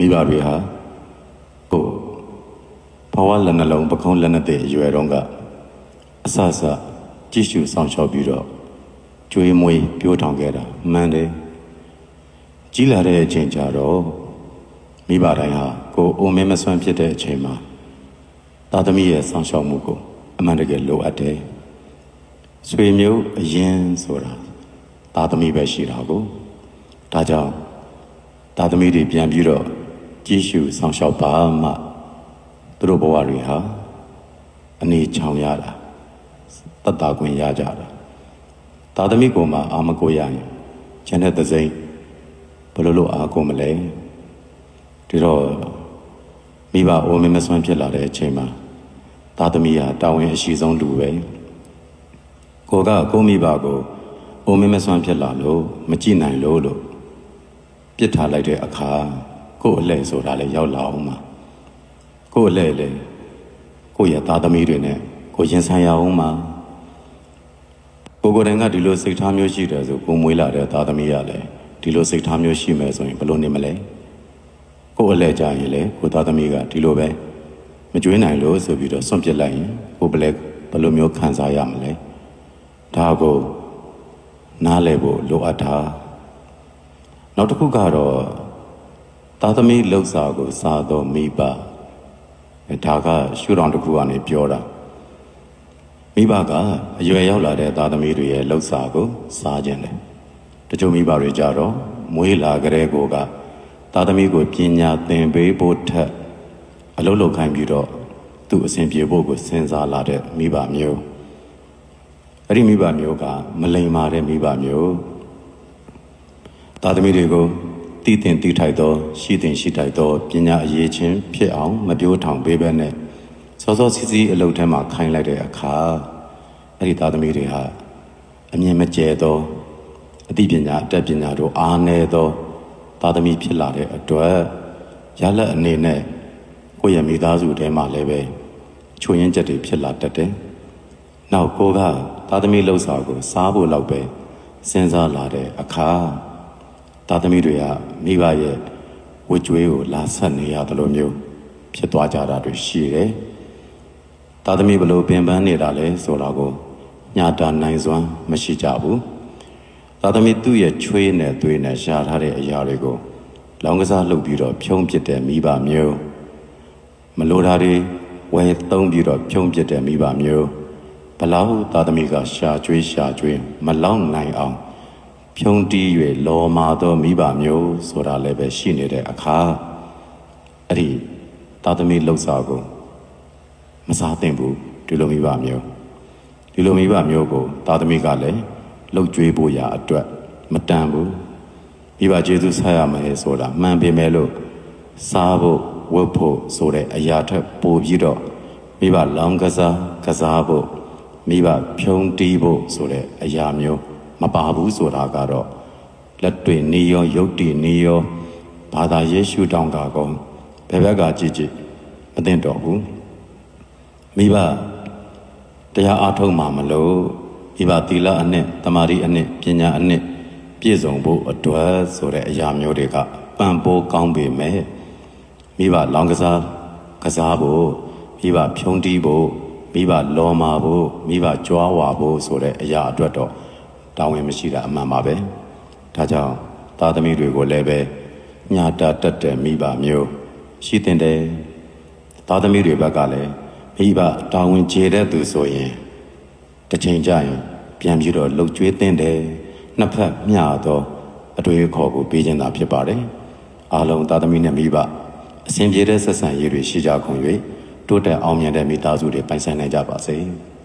မိဘတွေဟာကိုယ်ဘဝလက်နှလုံးပခုံးလက်နှတဲ့အရွယ်တုန်းကအဆအဆကြည့်ရှုဆောင်ရှောက်ပြီးတော့ကျွေးမွေးပြိုးထောင်ခဲ့တာမှန်တယ်ကြီးလာတဲ့အချိန်ကျတော့မိဘတိုင်းဟာကိုယ်အိုမင်းမဆွမ်းဖြစ်တဲ့အချိန်မှာသားသမီးရဲ့ဆောင်ရှောက်မှုကိုအမှန်တကယ်လိုအပ်တယ်ဆွေမျိုးအရင်ဆိုတာသားသမီးပဲရှိတာကိုဒါကြောင့်သားသမီးတွေပြန်ပြီးတော့ ကြည့်ရှုဆောင်ရှောက်ပါမှသူတို့ဘဝတွေဟာအနေချောင်ရတာတတ်တာခွင့်ရကြတာသားသမီးကိုမှအာမကိုရရင်ကျန်တဲ့သစိမ့်ဘယ်လိုလုပ်အားကိုမလဲဒီတော့မိဘအိုမင်းမဆွမ်းဖြစ်လာတဲ့အချိန်မှာသားသမီးဟာတာဝန်အရှိဆုံးလူပဲကိုကကိုမိဘကိုအိုမင်းမဆွမ်းဖြစ်လာလို့မကြည့်နိုင်လို့လို့ပြစ်ထားလိုက်တဲ့အခါ ကို့အလဲဆိုတာလည်းရောက်လာအောင်မှာကို့အလဲလေကိုယ့်ရဲ့သားသမီးတွေနဲ့ကိုရင်ဆိုင်ရအောင်မှာကိုကိုယ်တိုင်ကဒီလိုစိတ်ထားမျိုးရှိတယ်ဆိုကိုမွေးလာတဲ့သားသမီးရလည်းဒီလိုစိတ်ထားမျိုးရှိမယ်ဆိုရင်ဘယ်လိုနေမလဲကို့အလဲကြရင်လေကိုသားသမီးကဒီလိုပဲမကြွေးနိုင်လို့ဆိုပြီးတော့စွန့်ပစ်လိုက်ရင်ကိုဘယ်လဲဘယ်လိုမျိုးခံစားရမလဲဒါကိုနားလည်ဖို့လိုအပ်တာနောက်တစ်ခုကတော့ သားသမီးလှုပ်စာကိုစားတော့မိဘအဲဒါကရှုထောင့်တစ်ခုကနေပြောတာမိဘကအရွယ်ရောက်လာတဲ့သားသမီးတွေရဲ့လှုပ်စာကိုစားခြင်းတယ်တချို့မိဘတွေကြတော့မွေးလာကြတဲ့ကိုကသားသမီးကိုပညာသင်ပေးဖို့ထက်အလုပ်လုပ်ခိုင်းပြီးတော့သူ့အစဉ်ပြေဖို့ကိုစဉ်းစားလာတဲ့မိဘမျိုးအဲ့ဒီမိဘမျိုးကမလိမ္မာတဲ့မိဘမျိုးသားသမီးတွေကို တည်တင်တည်ထိုက်သောရှိတင်ရှိထိုက်သောပညာအရေးချင်းဖြစ်အောင်မပြောထောင်ပေးဘဲနဲ့စောစောစီးစီးအလုပ်ထဲမှာခိုင်းလိုက်တဲ့အခါအဲ့ဒီသားသမီးတွေဟာအမြင်မကျဲသောအသိပညာအတတ်ပညာတို့အားနည်းသောသားသမီးဖြစ်လာတဲ့အတွက်ရလက်အနေနဲ့ကိုယ့်ရဲ့မိသားစုထဲမှာလည်းပဲချွေရင်ချက်တွေဖြစ်လာတတ်တယ်။နောက်ကိုကသားသမီးလှုပ်ဆောင်ကိုစားဖို့လောက်ပဲစဉ်းစားလာတဲ့အခါ သားသမီးတွေကမိဘရဲ့ဝကြွေးကိုလာဆက်နေရတယ်လို့မျိုးဖြစ်သွားကြတာတွေရှိတယ်။သားသမီးဘလို့ပင်ပန်းနေတာလဲဆိုတာကိုညာတာနိုင်စွမ်းမရှိကြဘူး။သားသမီးသူ့ရဲ့ချွေးနဲ့သွေးနဲ့ရှားထားတဲ့အရာတွေကိုလောင်းကစားလုပ်ပြီးတော့ဖြုံးပစ်တဲ့မိဘမျိုးမလိုတာတွေဝယ်သုံးပြီးတော့ဖြုံးပစ်တဲ့မိဘမျိုးဘလောက်သားသမီးကရှာကျွေးရှာကျွေးမလောက်နိုင်အောင် ဖြုံတီး၍လောမာသောမိဘမျိုးဆိုတာလည်းပဲရှိနေတဲ့အခါအဲ့ဒီသားသမီးလှုပ်စာကိုမစားသင့်ဘူးဒီလိုမိဘမျိုးဒီလိုမိဘမျိုးကိုသားသမီးကလည်းလှုပ်ကြွေးဖို့ရာအတွက်မတန်ဘူးမိဘကျေးဇူးဆက်ရမယ်ဆိုတာမှန်ပေမဲ့လို့စားဖို့ဝတ်ဖို့ဆိုတဲ့အရာထက်ပိုပြီးတော့မိဘလောင်းကစားကစားဖို့မိဘဖြုံတီးဖို့ဆိုတဲ့အရာမျိုး မပါဘူးဆိုတာကတော့လက်တွေ့နေရောယုတ်တိနေရောဘာသာယေရှုတောင်းကကောဘယ်ဘက်ကကြည့်ကြည့်မသိတော့ဘူးမိဘတရားအားထုတ်မှမလို့မိဘသီလအနှစ်တမာရီအနှစ်ပညာအနှစ်ပြည့်စုံဖို့အတွက်ဆိုတဲ့အရာမျိုးတွေကပံ့ပိုးကောင်းပေမဲ့မိဘလောင်ကစားကစားဖို့မိဘဖြုံးတီးဖို့မိဘလောမာဖို့မိဘကြွားဝါဖို့ဆိုတဲ့အရာအတွက်တော့ တာဝန်မရှိတာအမှန်ပါပဲဒါကြောင့်သားသမီးတွေကိုလည်းပဲညာတာတက်တဲ့မိဘမျိုးရှိတင်တယ်သားသမီးတွေဘက်ကလည်းမိဘတာဝန်ကျေတဲ့သူဆိုရင်တစ်ချိန်ကျရင်ပြန်ပြီးတော့လှုပ်ကြွေးတင်တယ်နှစ်ဖက်မျှတော့အတွေ့အခေါ်ကိုပေးခြင်းသာဖြစ်ပါတယ်အားလုံးသားသမီးနဲ့မိဘအစဉ်ပြေတဲ့ဆက်ဆံရေးတွေရှိကြကုန်၍တိုးတက်အောင်မြင်တဲ့မိသားစုတွေပိုင်ဆိုင်နိုင်ကြပါစေ။